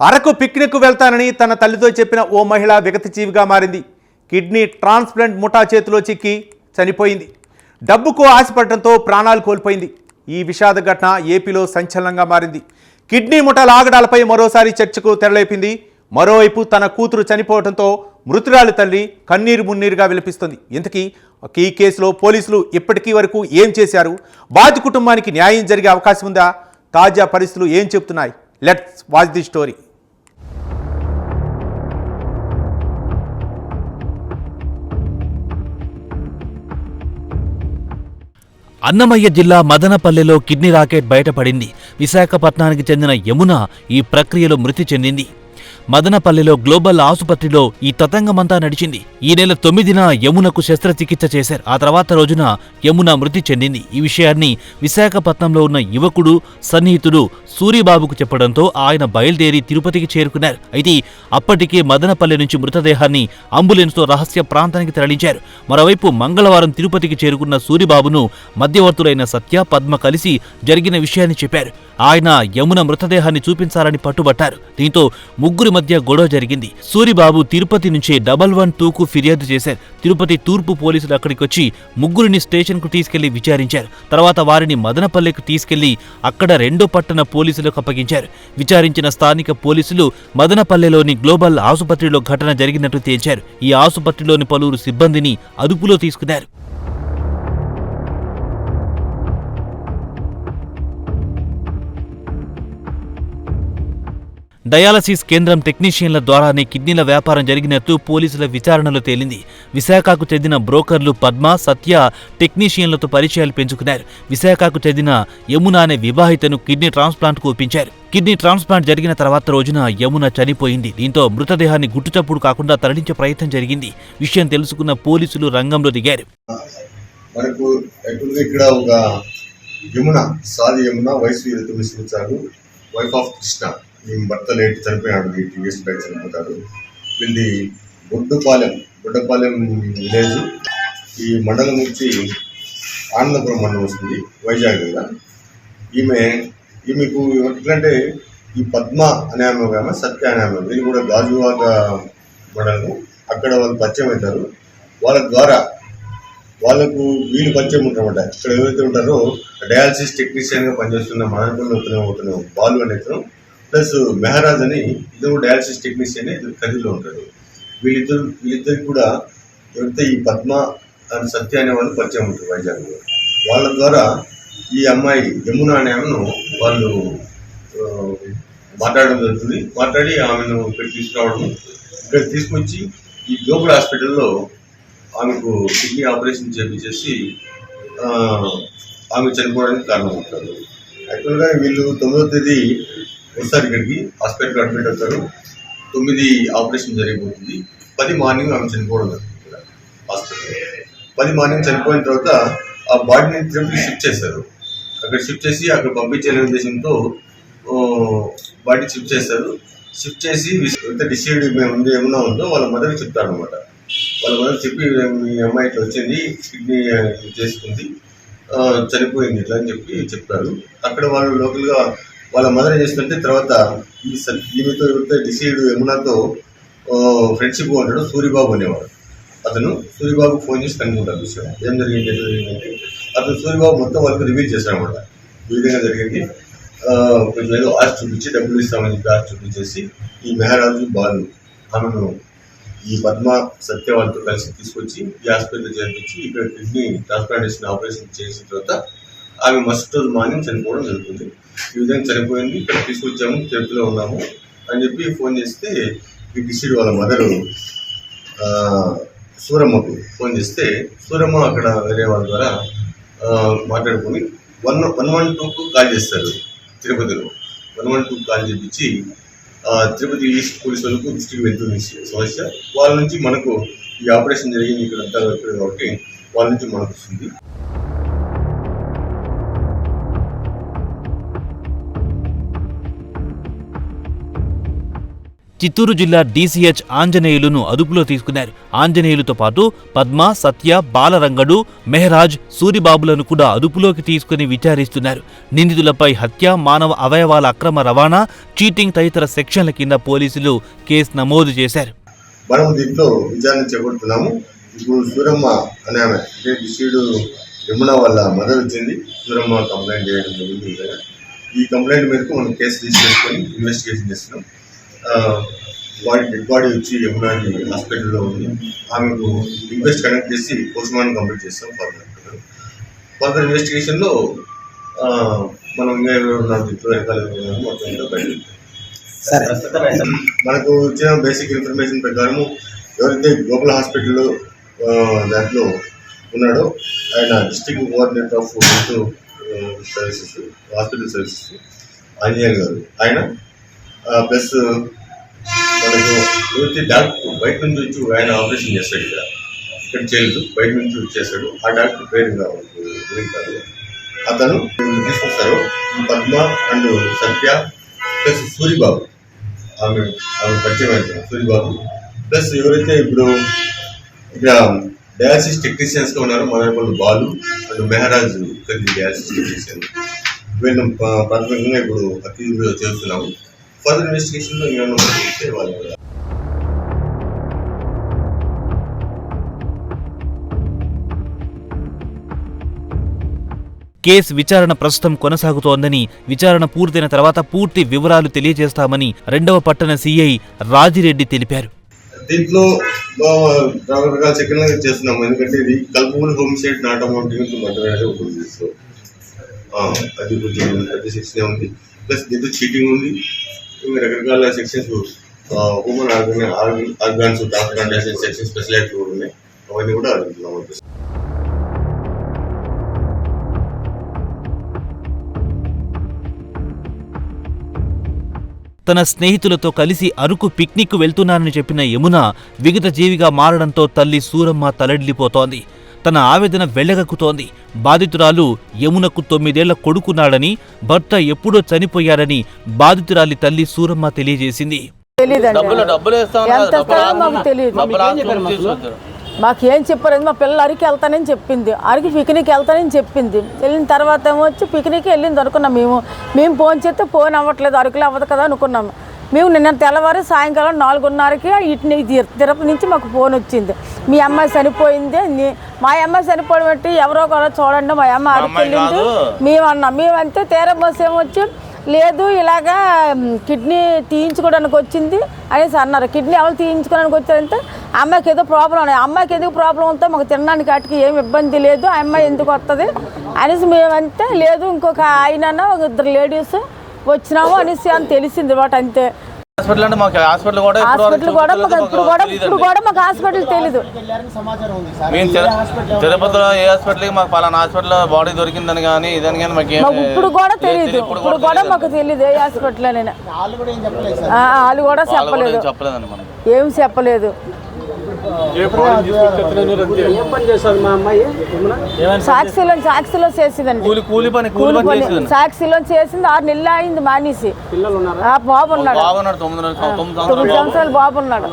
Araku picnic వెళ్తానని తన తల్లితో చెప్పిన ఓ మహిళ విగతజీవిగా మారింది. కిడ్నీ ట్రాన్స్ప్లాంట్ ముఠా చేతిలో చిక్కి చనిపోయింది. డబ్బుకు ఆశపడటంతో ప్రాణాలు కోల్పోయింది. ఈ విషాద ఘటన ఏపీలో సంచలనంగా మారింది. కిడ్నీ ముఠాల ఆగడాలపై మరోసారి చర్చకు తెరలేపింది. మరోవైపు తన కూతురు చనిపోవడంతో మృతురాలి తల్లి కన్నీరు మున్నీరుగా విలపిస్తుంది. ఇంతకీ ఈ కేసులో పోలీసులు ఇప్పటికీ వరకు ఏం చేశారు? బాధి కుటుంబానికి న్యాయం జరిగే అవకాశం ఉందా? తాజా పరిస్థితులు ఏం చెబుతున్నాయి? Let's watch the story. Annamayya జిల్లా మదనపల్లెలో కిడ్నీ రాకెట్ బయటపడింది. విశాఖపట్నానికి చెందిన యమున ఈ ప్రక్రియలో మృతి చెందింది. మదనపల్లెలో గ్లోబల్ ఆసుపత్రిలో ఈ తతంగమంతా నడిచింది. ఈ నెల తొమ్మిదిన యమునకు శస్త్రచికిత్స చేశారు. ఆ తర్వాత రోజున యమున మృతి చెందింది. ఈ విషయాన్ని విశాఖపట్నంలో ఉన్న యువకుడు సన్నిహితుడు సూరిబాబుకు చెప్పడంతో ఆయన బయలుదేరి తిరుపతికి చేరుకున్నారు. అయితే అప్పటికే మదనపల్లె నుంచి మృతదేహాన్ని అంబులెన్స్తో రహస్య ప్రాంతానికి తరలించారు. మరోవైపు మంగళవారం తిరుపతికి చేరుకున్న సూరిబాబును మధ్యవర్తులైన సత్య పద్మ కలిసి జరిగిన విషయాన్ని చెప్పారు. ఆయన యమున మృతదేహాన్ని చూపించాలని పట్టుబట్టారు. దీంతో ముగ్గురు మధ్య గొడవ జరిగింది. సూరిబాబు తిరుపతి నుంచి డబల్ వన్ టూకు ఫిర్యాదు చేశారు. తిరుపతి తూర్పు పోలీసులు అక్కడికి వచ్చి ముగ్గురిని స్టేషన్కు తీసుకెళ్ళి విచారించారు. తర్వాత వారిని మదనపల్లెకు తీసుకెళ్ళి అక్కడ రెండో పట్టణ పోలీసులకు అప్పగించారు. విచారించిన స్థానిక పోలీసులు మదనపల్లెలోని గ్లోబల్ ఆసుపత్రిలో ఘటన జరిగినట్టు తేల్చారు. ఈ ఆసుపత్రిలోని పలువురు సిబ్బందిని అదుపులో తీసుకున్నారు. డయాలసిస్ కేంద్రం టెక్నీషియన్ల ద్వారానే కిడ్నీల వ్యాపారం జరిగినట్టు పోలీసుల విచారణలో తేలింది. విశాఖకు చెందిన బ్రోకర్లు పద్మ సత్య టెక్నీషియన్లతో పరిచయాలు పెంచుకున్నారు. విశాఖకు చెందిన యమున అనే వివాహితను కిడ్నీ ట్రాన్స్ప్లాంట్కు ఒప్పించారు. కిడ్నీ ట్రాన్స్ప్లాంట్ జరిగిన తర్వాత రోజున యమున చనిపోయింది. దీంతో మృతదేహాన్ని గుట్టుచప్పుడు కాకుండా తరలించే ప్రయత్నం జరిగింది. విషయం తెలుసుకున్న పోలీసులు రంగంలో దిగారు. మనకు ఇక్కడ ఒక యమున సాది యమున వయసు ఇరవై తొమ్మిది సంవత్సరాలు వైఫ్ ఆఫ్ కృష్ణ ఈ భర్త లేట్ చనిపోయాడు ఎయిట్ ఇయర్స్ బ్యాక్ చనిపోతాడు. వీళ్ళది బొడ్డుపాలెం బొడ్డపాలెం విలేజ్. ఈ మండలం నుంచి ఆనందపురం మండలం వస్తుంది వైజాగ్ కదా ఈమె ఈమెకు ఎట్లంటే ఈ పద్మ అనే ఆమె ఆమె సత్య అనే ఆమె. వీళ్ళు కూడా గాజువాక మండలము. అక్కడ వాళ్ళు పరిచయం అవుతారు. వాళ్ళ ద్వారా వాళ్ళకు వీళ్ళు పరిచయం ఉంటారన్నమాట. ఇక్కడ ఎవరైతే ఉంటారో డయాలసిస్ టెక్నీషియన్గా పనిచేస్తున్న మదనపల్లి ఒకటి అవుతున్న బాలు అనే ప్లస్ మెహరాజ్ అని ఇద్దరు డయాలసిస్ టెక్నీషియన్ ఇద్దరు కదిలో ఉంటారు. వీళ్ళిద్దరు వీళ్ళిద్దరికి కూడా ఎవరైతే ఈ పద్మ అండ్ సత్య అనే వాళ్ళు పరిచయం ఉంటారు వైజాగ్లో. వాళ్ళ ద్వారా ఈ అమ్మాయి యమున అనే ఆమెను వాళ్ళు మాట్లాడడం జరుగుతుంది. మాట్లాడి ఆమెను ఇక్కడ తీసుకురావడం ఇక్కడ తీసుకొచ్చి ఈ గ్లోబల్ హాస్పిటల్లో ఆమెకు కిడ్నీ ఆపరేషన్ చేపించేసి ఆమె చనిపోవడానికి కారణం అవుతారు యాక్చువల్గా వీళ్ళు తొమ్మిదో తేదీ వస్తారు ఇక్కడికి హాస్పిటల్ అడ్మిట్ అవుతారు. తొమ్మిది ఆపరేషన్ జరిగిపోతుంది. పది మార్నింగ్ ఆమె చనిపోవడం జరుగుతుంది. హాస్పిటల్. పది మార్నింగ్ చనిపోయిన తర్వాత ఆ బాడీని తిరుపతి షిఫ్ట్ చేస్తారు అక్కడ షిఫ్ట్ చేసి అక్కడ పంపించే ఉద్దేశంతో బాడీ షిఫ్ట్ చేస్తారు షిఫ్ట్ చేసి ఎంత డిసైడ్ ఉంది ఏమన్నా ఉందో వాళ్ళ మదర్కి చెప్తారు అనమాట వాళ్ళ మదర్ చెప్పి మీ అమ్మాయి ఇట్లా వచ్చింది కిడ్నీ చేసుకుంది చనిపోయింది ఇట్లా అని చెప్పి చెప్తారు. అక్కడ వాళ్ళు లోకల్గా వాళ్ళ మదర్ ఏం చేస్తుంటే తర్వాత ఈ ఈమెతో ఎవరితో డిసైడ్ యమునాతో ఫ్రెండ్షిప్ ఉంటాడు సూరిబాబు అనేవాడు. అతను సూర్యబాబు ఫోన్ చేసి కనుక్కుంటాడు విషయం ఏం జరిగింది ఏం జరిగిందంటే అతను సూరిబాబు మొత్తం వాళ్ళకి రివీల్ చేశాడనమాట ఈ విధంగా జరిగింది. కొంచెం ఏదో ఆశ చూపించి డబ్బులు ఇస్తామని చెప్పి ఆశ చూపించేసి ఈ మెహరాజు బాలు ఆమెను ఈ పద్మ సత్య వాళ్ళతో కలిసి తీసుకొచ్చి ఈ హాస్పిటల్ చేర్పించి ఇక్కడ కిడ్నీ ట్రాన్స్ప్లాంటేషన్ ఆపరేషన్ చేసిన తర్వాత ఆమె మస్ట్ రోజు మార్నింగ్ చనిపోవడం జరుగుతుంది. ఈ విధంగా చనిపోయింది ఇక్కడ తీసుకొచ్చాము తిరుపతిలో ఉన్నాము అని చెప్పి ఫోన్ చేస్తే ఈ డిసైడ్ వాళ్ళ మదరు సూరమ్మకు ఫోన్ చేస్తే సూరమ్మ అక్కడ వేరే వాళ్ళ ద్వారా మాట్లాడుకొని వన్ వన్ వన్ టూకు కాల్ చేస్తారు తిరుపతిలో. వన్ వన్ టూకు కాల్ చేపించి తిరుపతి ఈస్ట్ పోలీస్ వాళ్ళకు దృష్టికి వెళ్తుంది సమస్య వాళ్ళ నుంచి మనకు ఈ ఆపరేషన్ జరిగింది ఇక్కడ అంతా ఇక్కడ కాబట్టి వాళ్ళ నుంచి మనకు వస్తుంది. చిత్తూరు జిల్లా డీసీహెచ్ ఆంజనేయులును అదుపులో తీసుకున్నారు. ఆంజనేయులతో పాటు పద్మ సత్య బాలరంగడు మెహరాజ్ సూరిబాబులను కూడా అదుపులోకి తీసుకుని విచారిస్తున్నారు. నిందితులపై హత్య మానవ అవయవాల అక్రమ రవాణా చీటింగ్ తదితర సెక్షన్ల కింద పోలీసులు కేసు నమోదు చేశారు. మనం దీంట్లో విచారణ చేపడుతున్నాము. ఇప్పుడు సూరమ్మ అనే ఆమె అంటే డిస్ట్రిక్ట్ యమున వాళ్ళ మదర్ వచ్చింది. సూరమ్మ కంప్లైంట్ చేయడం జరిగింది. ఈ కంప్లైంట్ మేరకు మనం కేసు రిజిస్టర్ చేసుకొని ఇన్వెస్టిగేషన్ చేస్తున్నాం. బాడీ డెడ్ బాడీ వచ్చి యమున హాస్పిటల్లో ఉంది. ఆమెకు ఇంక్వెస్ట్ కనెక్ట్ చేసి పోస్ట్ మార్టం కంప్లీట్ చేస్తాం ఫర్దర్ ఫర్దర్ ఇన్వెస్టిగేషన్లో మనం ఇంకా ఉన్నారు దీంట్లో వెనకాల ఎవరు ఉన్నారు మొత్తం ఇంకా బయట మనకు ఇచ్చిన బేసిక్ ఇన్ఫర్మేషన్ ప్రకారం ఎవరైతే గ్లోబల్ హాస్పిటల్లో ఆ, దాంట్లో ఉన్నాడో ఆయన district coordinator of health services hospital services Anjaneyulu గారు. ఆయన ప్లస్ మనకు ఎవరైతే డాక్టర్ బయట నుంచి వచ్చి ఆయన ఆపరేషన్ చేస్తాడు ఇక్కడ. ఇక్కడ చేయలేదు బయట నుంచి వచ్చేసాడు. ఆ డాక్టర్ పేరు కాదు. అతను తీసుకొస్తారు. Padma and Satya plus Suribabu. ఆమె ఆమె పరిచయం సూరిబాబు. ప్లస్ ఎవరైతే ఇప్పుడు ఇక్కడ డయాలసిస్ టెక్నీషియన్స్గా ఉన్నారో మన Balu and Meharaj dialysis technician వీళ్ళని ప్రాథమికంగా ఇప్పుడు అక్యూజ్ చేస్తున్నాము. ఫర్దర్ ఇన్వెస్టిగేషన్లో ఏమైనా వాళ్ళు కూడా కేసు విచారణ ప్రస్తుతం కొనసాగుతోందని విచారణ పూర్తయిన తర్వాత పూర్తి వివరాలు తెలియజేస్తామని రెండవ పట్టణ సీఐ రాజిరెడ్డి తెలిపారు. దీంట్లో రకరకాల సెకండ్గా చేస్తున్నాము. ఎందుకంటే ఇది culpable homicide not amount అది కొంచెం ఉంది. ప్లస్ దీంట్లో చీటింగ్ ఉంది. రకరకాల sections human organ organs transplantation section specialise కూడా ఉన్నాయి. అవన్నీ కూడా అడుగుతున్నాము తన స్నేహితులతో కలిసి అరుకు పిక్నిక్ వెళ్తున్నానని చెప్పిన యమున విగత జీవిగా మారడంతో తల్లి సూరమ్మ తలడిల్లిపోతోంది తన ఆవేదన వెళ్ళగక్కుతోంది బాధితురాలు యమునకు తొమ్మిదేళ్ళ కొడుకున్నాడని భర్త ఎప్పుడో చనిపోయారని బాధితురాలి తల్లి సూరమ్మ తెలియజేసింది. మాకు చెప్పలేదు మా పిల్లలు అరికి వెళ్తానని చెప్పింది. అరికి పిక్నిక్ వెళ్తానని చెప్పింది. వెళ్ళిన తర్వాత ఏమో వచ్చి పిక్నిక్ వెళ్ళింది అనుకున్నాం మేము. మేము ఫోన్ చేస్తే ఫోన్ అవ్వట్లేదు. అరకులో అవ్వదు కదా అనుకున్నాం. మేము నిన్న తెల్లవారు సాయంకాలం నాలుగున్నరకి ఇటు తిరుపతి నుంచి మాకు ఫోన్ వచ్చింది. మీ అమ్మాయి చనిపోయింది మా అమ్మాయి చనిపోవడం బట్టి ఎవరో కూడా చూడండి మా అమ్మ అరకు వెళ్ళింది మేము అన్నాం మేమంతే తీరం బస్ ఏమొచ్చి లేదు ఇలాగా కిడ్నీ తీయించుకోవడానికి వచ్చింది అనేసి అన్నారు. కిడ్నీ ఎవరు తీయించుకోవడానికి వచ్చారంటే అమ్మాయికి ఏదో ప్రాబ్లం ఉన్నాయి. అమ్మాయికి ఎందుకు ప్రాబ్లం ఉందో మాకు తినడానికి వాటికి ఏమి ఇబ్బంది లేదు. ఆ అమ్మాయి ఎందుకు వస్తుంది అనేసి మేమంతే లేదు ఇంకొక ఆయన ఒక ఇద్దరు లేడీస్ వచ్చినాము అనేసి అని తెలిసింది వాటి అంతే. హాస్పిటల్ అంటే మాకు హాస్పిటల్ కూడా హాస్పిటల్ కూడా మాకు ఇప్పుడు కూడా తెలియదండి. ఇప్పుడు కూడా మాకు హాస్పిటల్ తెలీదు. మేము తిరు- తిరుపతిలో ఏ హాస్పిటల్కి మాకు పలానా హాస్పిటల్ బాడీ దొరికిందని కానీ ఇదని కానీ మాకు ఏం మాకు ఇప్పుడు కూడా తెలియదు ఇప్పుడు కూడా మాకు తెలియదు ఏ హాస్పిటల్ అని. వాళ్ళు కూడా వాళ్ళు కూడా చెప్పలేదు. ఏం సాక్షిలో సాక్షిలో చేసిందండి. కూలి కూలి పని కూలి కూలి పని పని చేసేదండి సాక్షిలో చేసింది ఆరు నెలలు అయింది మానేసి. ఆ బాబు ఉన్నాడు. తొమ్మిది సంవత్సరాలు బాబు ఉన్నాడు.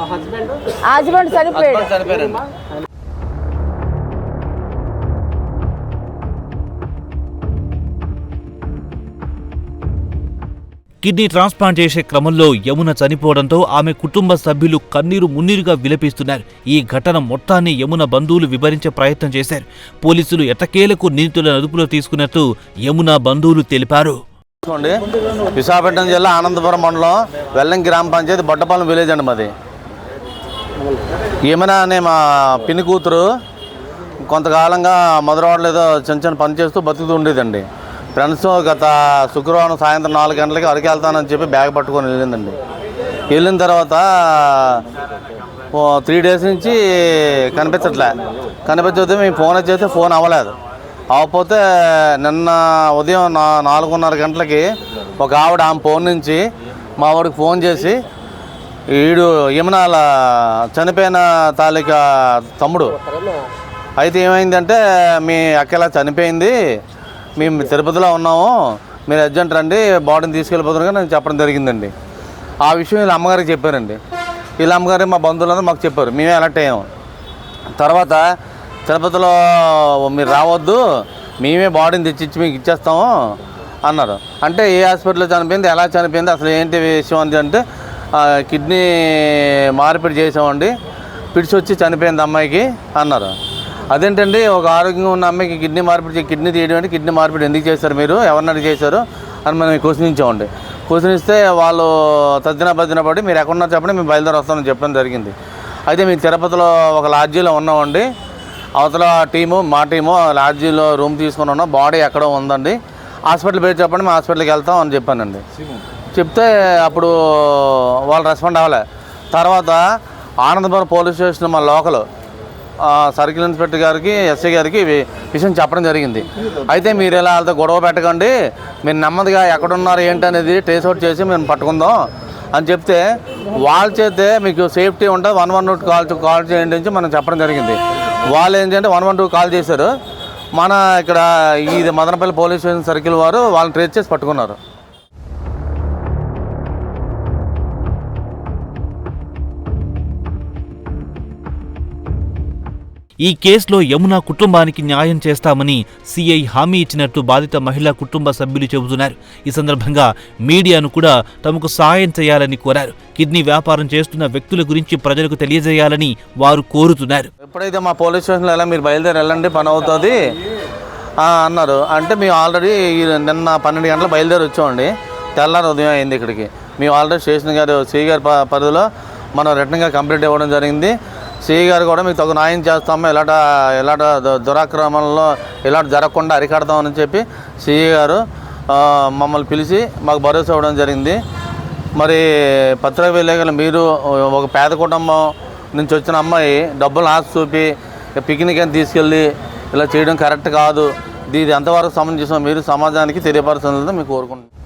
హస్బెండ్ చనిపోయాడు. కిడ్నీ ట్రాన్స్ప్లాంట్ చేసే క్రమంలో యమున చనిపోవడంతో ఆమె కుటుంబ సభ్యులు కన్నీరు మున్నీరుగా విలపిస్తున్నారు. ఈ ఘటన మొత్తాన్ని యమున బంధువులు వివరించే ప్రయత్నం చేశారు. పోలీసులు ఎట్టకేలకు నిందితులను అదుపులో తీసుకున్నట్టు యమున బంధువులు తెలిపారు. విశాఖపట్నం జిల్లా ఆనందపురం మండలం వెల్లం గ్రామ పంచాయతీ బొట్టపాలెం విలేజ్ అండి మాది. యమున అనే మా పిన్ని కూతురు కొంతకాలంగా మధురవాడలో చిన్న చిన్న పని చేస్తూ బతుకుతూ ఉండేదండి. ఫ్రెండ్స్ గత శుక్రవారం సాయంత్రం నాలుగు గంటలకి అరకు వెళ్తానని చెప్పి బ్యాగ్ పట్టుకొని వెళ్ళిందండి. వెళ్ళిన తర్వాత త్రీ డేస్ నుంచి కనిపించట్లే. కనిపించకపోతే మేము ఫోన్ చేస్తే ఫోన్ అవ్వలేదు. అవ్వకపోతే నిన్న ఉదయం నా నాలుగున్నర గంటలకి ఒక ఆవిడ ఆమె ఫోన్ నుంచి మా వాడికి ఫోన్ చేసి వీడు యమునాల చనిపోయిన తాలూకా తమ్ముడు. అయితే ఏమైందంటే మీ అక్క ఇలా చనిపోయింది. మేము తిరుపతిలో ఉన్నాము. మీరు అర్జెంట్ రండి బాడీని తీసుకెళ్ళిపోతున్నారు నేను చెప్పడం జరిగిందండి. ఆ విషయం వీళ్ళ అమ్మగారికి చెప్పారండి. వీళ్ళ అమ్మగారు మా బంధువులందరూ మాకు చెప్పారు. మేమే అలర్ట్ అయ్యాము తర్వాత తిరుపతిలో మీరు రావద్దు మేమే బాడీని తెచ్చిచ్చి మీకు ఇచ్చేస్తాము అన్నారు. అంటే ఏ హాస్పిటల్లో చనిపోయింది ఎలా చనిపోయింది అసలు ఏంటి విషయం అంది అంటే కిడ్నీ మార్పిడి చేసామండి పిడిచి వచ్చి చనిపోయింది అమ్మాయికి అన్నారు. అదేంటండి ఒక ఆరోగ్యంగా ఉన్న అమ్మాయికి కిడ్నీ మార్పిడి కిడ్నీ తీయడం అంటే కిడ్నీ మార్పిడి ఎందుకు చేశారు మీరు? ఎవరిని అడిగి చేశారు? అని మనం క్వశ్చన్ ఇచ్చామండి క్వశ్చన్ ఇస్తే వాళ్ళు తద్దిన బద్దిన పడి మీరు ఎక్కడున్నారు చెప్పండి మేము బయలుదేరి వస్తామని చెప్పడం జరిగింది. అయితే మేము తిరుపతిలో ఒక లాడ్జీలో ఉన్నామండి. అవతల టీము మా టీము లాడ్జీలో రూమ్ తీసుకుని ఉన్నాం. బాడీ ఎక్కడో ఉందండి. హాస్పిటల్ పేరు చెప్పండి మేము హాస్పిటల్కి వెళ్తాం అని చెప్పానండి. చెప్తే అప్పుడు వాళ్ళు రెస్పాండ్ అవ్వలే. తర్వాత ఆనందపురం పోలీస్ స్టేషన్ మా లోకల్ సర్కిల్ ఇన్స్పెక్టర్ గారికి ఎస్ఐ గారికి విషయం చెప్పడం జరిగింది. అయితే మీరు ఇలా వాళ్ళతో గొడవ పెట్టకండి. మీరు నెమ్మదిగా ఎక్కడున్నారు ఏంటి అనేది ట్రేస్ అవుట్ చేసి మేము పట్టుకుందాం అని చెప్తే వాళ్ళ చేతే మీకు సేఫ్టీ ఉంటుంది. One one two call call చేయండి అని మనం చెప్పడం జరిగింది. వాళ్ళు ఏంటంటే వన్ వన్ టూ కాల్ చేశారు. మన ఇక్కడ ఇది మదనపల్లి పోలీస్ స్టేషన్ సర్కిల్ వారు వాళ్ళని ట్రేస్ చేసి పట్టుకున్నారు. ఈ కేసులో యమున కుటుంబానికి న్యాయం చేస్తామని సిఐ హామీ ఇచ్చినట్టు బాధిత మహిళా కుటుంబ సభ్యులు చెబుతున్నారు. ఈ సందర్భంగా మీడియాను కూడా తమకు సాయం చేయాలని కోరారు. కిడ్నీ వ్యాపారం చేస్తున్న వ్యక్తుల గురించి ప్రజలకు తెలియజేయాలని వారు కోరుతున్నారు. ఎప్పుడైతే మా పోలీస్ స్టేషన్లో ఎలా మీరు బయలుదేరి వెళ్ళండి పని అవుతుంది? అన్నారు. అంటే మేము ఆల్రెడీ నిన్న పన్నెండు గంటలు బయలుదేరి వచ్చామండి. తెల్లారి ఉదయం అయింది ఇక్కడికి. మేము ఆల్రెడీ స్టేషన్ గారు సిఐ గారి ప- పరిధిలో మనం రిటర్న్గా కంప్లీట్ ఇవ్వడం జరిగింది. సిఐ గారు కూడా మీకు తగు న్యాయం చేస్తాము ఇలాంటి ఇలాంటి దు- దురాక్రమణలో ఇలాంటి జరగకుండా అరికడతామని చెప్పి సిఐ గారు మమ్మల్ని పిలిచి మాకు భరోసా ఇవ్వడం జరిగింది. మరి పత్రిక విలేకరులు మీరు ఒక పేద కుటుంబం నుంచి వచ్చిన అమ్మాయి డబ్బులు ఆశ చూపి పిక్నిక్ అని తీసుకెళ్ళి ఇలా చేయడం కరెక్ట్ కాదు. ఇది ఎంతవరకు సమంజసం మీరు సమాజానికి తెలియపరచాలని మీకు కోరుకుంటున్నాను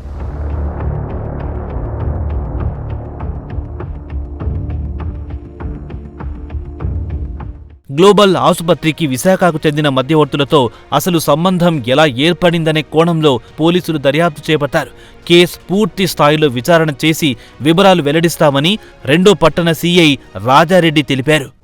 గ్లోబల్ ఆసుపత్రికి విశాఖకు చెందిన మధ్యవర్తులతో అసలు సంబంధం ఎలా ఏర్పడిందనే కోణంలో పోలీసులు దర్యాప్తు చేపట్టారు. కేసు పూర్తి స్థాయిలో విచారణ చేసి వివరాలు వెల్లడిస్తామని రెండో పట్టణ సీఐ రాజారెడ్డి తెలిపారు.